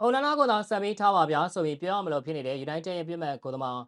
အိုနာနာကိုသာဆက်ပြီးထားပါဗျာဆိုပြီးပြောရမလို့ဖြစ်နေတဲ့ United ရဲ့ပြစ်မှတ်ကိုသမား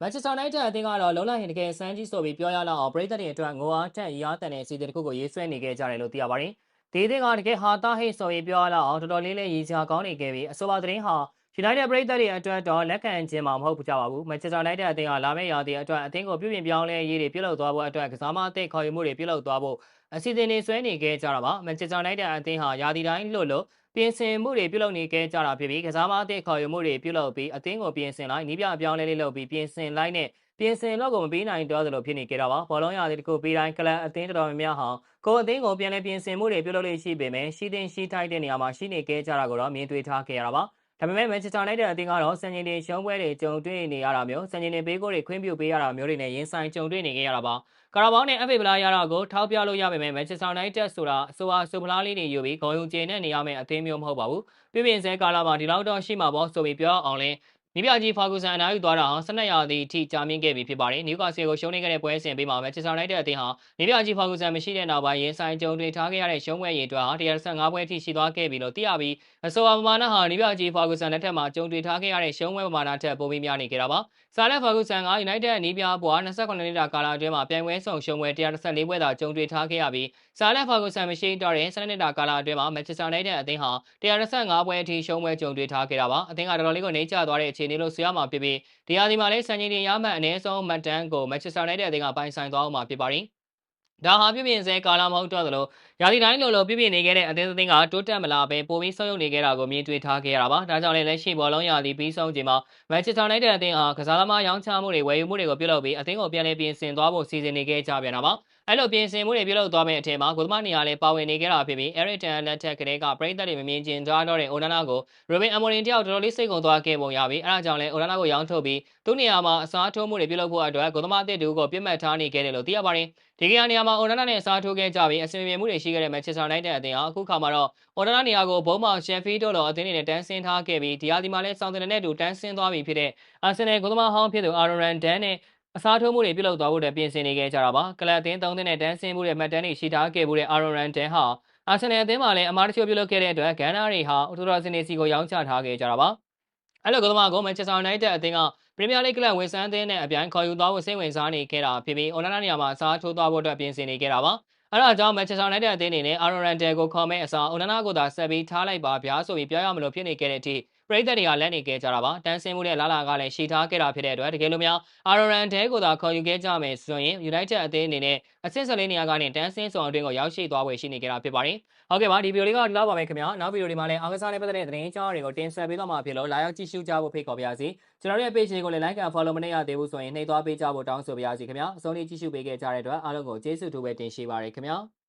Manchester United အသင်းကတော့လုံးလိုက်ရင်တကယ်စမ်းကြီးဆိုပြီးပြောရလောက်အောင်ပရိသတ်တွေအတွက်ငိုအားတက်ရီအားတန်တဲ့အစီအစဉ်တစ်ခုကိုရေးဆွဲနေခဲ့ကြတယ်လို့သိရပါတယ်။ဒီအသင်းကတကယ်ဟာတာဟိတ်ဆိုပြီးပြောရလောက်အောင်တော်တော်လေးလေးရည်စရာကောင်းနေခဲ့ပြီးအဆိုပါသတင်းဟာ United ပရိသတ်တွေအတွက်တော့လက်ခံခြင်းမှာမဟုတ်ကြပါဘူး။ Manchester United အသင်းကလာမယ့်ရာသီအတွက်အသင်းကိုပြုပြင်ပြောင်းလဲရေးတွေပြုလုပ်သွားဖို့အတွက်ကစားမအသစ်ခေါ်ယူမှုတွေပြုလုပ်သွားဖို့အစီအစဉ်တွေဆွဲနေခဲ့ကြတာပါ။ Manchester United အသင်းဟာရာသီတိုင်းလို့လို့ ပြင်ဆင်မှုတွေပြုလုပ်နေခဲ့ကြတာဖြစ်ပြီးကစားမအသစ်ခေါ်ယူမှုတွေပြုလုပ်ပြီးအသင်းကိုပြင်ဆင်လိုက်နီးပြပြောင်းလဲလေးလုပ်ပြီးပြင်ဆင်လိုက်နဲ့ပြင်ဆင်လို့ကိုမပြီးနိုင်တော့သလိုဖြစ်နေကြတာပါဘောလုံးရာသီတစ်ခုပြီးတိုင်းကလပ်အသင်းတော်တော်များများဟာကိုအသင်းကိုပြန်လည်ပြင်ဆင်မှုတွေပြုလုပ်လို့ရှိပေမဲ့ရှိတင်ရှိထိုက်တဲ့နေရာမှာရှိနေခဲ့ကြတာကိုတော့မြင်တွေ့ထားခဲ့ရတာပါ ဒါပေမဲ့ Manchester United အသင်းကတော့စံချိန်တင်ရှုံးပွဲတွေကြုံတွေ့နေရတာမျိုးစံချိန်တင်ပေးကိုတွေခွင့်ပြုပေးရတာမျိုးတွေနဲ့ရင်ဆိုင်ကြုံတွေ့နေခဲ့ရတာပါကာရာဘောင်းနဲ့ FA ဗလာရတာကိုထောက်ပြလို့ရပေမဲ့ Manchester United ဆိုတာအဆိုအဆိုဖလားလေးတွေယူပြီးဂုံယူကျင်းနဲ့နေရမယ့်အသင်းမျိုးမဟုတ်ပါဘူးပြပြင်းစဲကာလာမှာဒီလောက်တော့ရှိမှာပေါ့ဆိုပြီးပြောအောင်လဲ နီးပြကြီးဖာဂူဆန်အနားယူသွားတာဟာ12ရာသီအထိကြာမြင့်ခဲ့ပြီဖြစ်ပါတယ်။နယူကာဆယ်ကိုရှုံးနေခဲ့တဲ့ပွဲစဉ်ပြီးမှာ Manchester United အသင်းဟာနီးပြကြီးဖာဂူဆန်မရှိတဲ့နောက်ပိုင်းရင်ဆိုင်ကြုံတွေ့ထားခဲ့ရတဲ့ရှုံးပွဲရည်အတွက်ဟာ115ပွဲအထိရှိသွားခဲ့ပြီလို့သိရပြီးအဆိုပါပမာဏဟာနီးပြကြီးဖာဂူဆန်လက်ထက်မှာကြုံတွေ့ထားခဲ့ရတဲ့ရှုံးပွဲပမာဏထက်ပိုပြီးများနေခဲ့တာပါ။ဆာလက်ဖာဂူဆန်က United နီးပြဘွား28နှစ်တာကာလအတွင်းမှာပြိုင်ပွဲဆောင်ရှုံးပွဲ114ပွဲသာကြုံတွေ့ထားခဲ့ရပြီးဆာလက်ဖာဂူဆန်မရှိတော့တဲ့12နှစ်တာကာလအတွင်းမှာ Manchester United အသင်းဟာ125ပွဲအထိရှုံးပွဲကြုံတွေ့ထားခဲ့တာပါ။အသင်းကတော်တော်လေးကိုနှိမ့်ကျသွားတဲ့အခြေအနေလို့ဆိုရမှာဖြစ်ပြီးဒီဟာဒီမှာလည်းစံချိန်တင်ရမှတ်အနည်းဆုံးမှတ်တမ်းကို Manchester United အသင်းကပိုင်ဆိုင်သွားအောင်မှာဖြစ်ပါတယ်။ဒါဟာပြပြင်းစဲကာလာမဟုတ်တော့သလိုရာသီတိုင်းလိုလိုပြပြနေခဲ့တဲ့အသင်းအသင်းကတိုးတက်မလာပဲပိုပြီးဆုံးယုံနေခဲ့တာကိုမြင်တွေ့ထားခဲ့ရတာပါ။ဒါကြောင့်လည်းလက်ရှိဘောလုံးရာသီပြီးဆုံးချိန်မှာ Manchester United အသင်းဟာကစားသမားရောင်းချမှုတွေဝယ်ယူမှုတွေကိုပြုလုပ်ပြီးအသင်းကိုပြန်လည်ပြင်ဆင်သွားဖို့စီစဉ်နေခဲ့ကြပြန်တာပါ။အဲ့လိုပြင်ဆင်မှုတွေပြုလုပ်သွားမယ့်အထက်မှာဂိုသမားနေရာလည်းပါဝင်နေခဲ့တာဖြစ်ပြီး Eric Ten လက်ထက်ကလေးကပရိသတ်တွေမမြင်ကျင်သွားတော့တဲ့ Onana ကို Ruben Amorim တယောက်တော်တော်လေးစိတ်ကုန်သွားခဲ့ပုံရပြီးအဲဒါကြောင့်လည်း Onana ကိုရောင်းထုတ်ပြီးသူ့နေရာမှာအစားထိုးမှုတွေပြုလုပ်ဖို့အတွက်ဂိုသမားအသစ်တူကိုပြစ်မှတ်ထားနေခဲ့တယ်လို့သိရပါတယ်။ဒီကနေ့နေရာမှာ Onana နဲ့အစားထိုးခဲ့ကြပြီးအစင်ပြေမှုတွေရှိခဲ့တဲ့ Manchester United အသင်းဟာအခုခါမှာတော့ Onana နေရာကိုဘုံမောင် Sheffield တို့လိုအသင်းတွေနဲ့တန်းဆင်းထားခဲ့ပြီးဒီဟာဒီမှာလည်းစောင်းတင်နဲ့အတူတန်းဆင်းသွားပြီဖြစ်တဲ့ Arsenal ဂိုသမားဟောင်းဖြစ်သူ Aaron Ramsdale နဲ့ အစားထိုးမှုတွေပြုလုပ်သွားဖို့အတွက်ပြင်ဆင်နေခဲ့ကြတာပါကလပ်အသင်းသုံးသင်းနဲ့တန်းဆင်းမှုတွေမှတ်တမ်းတွေရှိထားခဲ့မှုတဲ့ Aaron Ramsdale ဟာအာဆင်နယ်အသင်းမှာလည်းအမားတချို့ပြုလုပ်ခဲ့တဲ့အတွက်ဂန်နာတွေဟာအော်တိုရာစင်နေစီကိုရောင်းချထားခဲ့ကြတာပါအဲ့လိုကသမားကိုမန်ချက်စတာယူနိုက်တက်အသင်းကပရီးမီးယားလိဂ်ကလပ်ဝင်ဆန်းအသင်းနဲ့အပြိုင်ခေါ်ယူသွားဖို့စိတ်ဝင်စားနေခဲ့တာဖြစ်ပြီးအွန်လိုင်းနေရာမှာအစားထိုးသွားဖို့အတွက်ပြင်ဆင်နေခဲ့တာပါအဲ့ဒါကြောင့်မန်ချက်စတာယူနိုက်တက်အသင်းအနေနဲ့အာရိုရန်တယ်ကိုခေါ်မဲ့အစားအွန်လိုင်းကိုသာဆက်ပြီးထားလိုက်ပါဗျာဆိုပြီးပြောရမလို့ဖြစ်နေခဲ့တဲ့အထိ ပရိသတ်တွေကလက်နေခဲ့ကြတာပါတန်းဆင်းမှုတဲ့လာလာကလည်းရှိထားခဲ့တာဖြစ်တဲ့အတွက်တကယ်လို့များအာရိုရန်တဲကိုသာခေါ်ယူခဲ့ကြမယ်ဆိုရင် United အသင်းအနေနဲ့အဆင့်ဆက်လေးနေရာကနေတန်းဆင်းဆောင်အတွင်းကိုရောက်ရှိသွားဝယ်ရှိနေကြတာဖြစ်ပါတယ်ဟုတ်ကဲ့ပါဒီဗီဒီယိုလေးကဒီလောက်ပါပဲခင်ဗျာနောက်ဗီဒီယိုဒီမှာလည်းအားကစားနဲ့ပတ်သက်တဲ့သတင်းအကြောင်းတွေကိုတင်ဆက်ပေးသွားမှာဖြစ်လို့လာရောက်ကြည့်ရှုကြဖို့ဖိတ်ခေါ်ပါရစေကျွန်တော်တို့ရဲ့ page လေးကိုလည်း like and follow မနေရသေးဘူးဆိုရင်နှိပ်သွားပေးကြဖို့တောင်းဆိုပါရစေခင်ဗျာအဆုံးထိကြည့်ရှုပေးခဲ့ကြတဲ့အတွက်အားလုံးကိုကျေးဇူးတူပဲတင်ရှိပါရစေခင်ဗျာ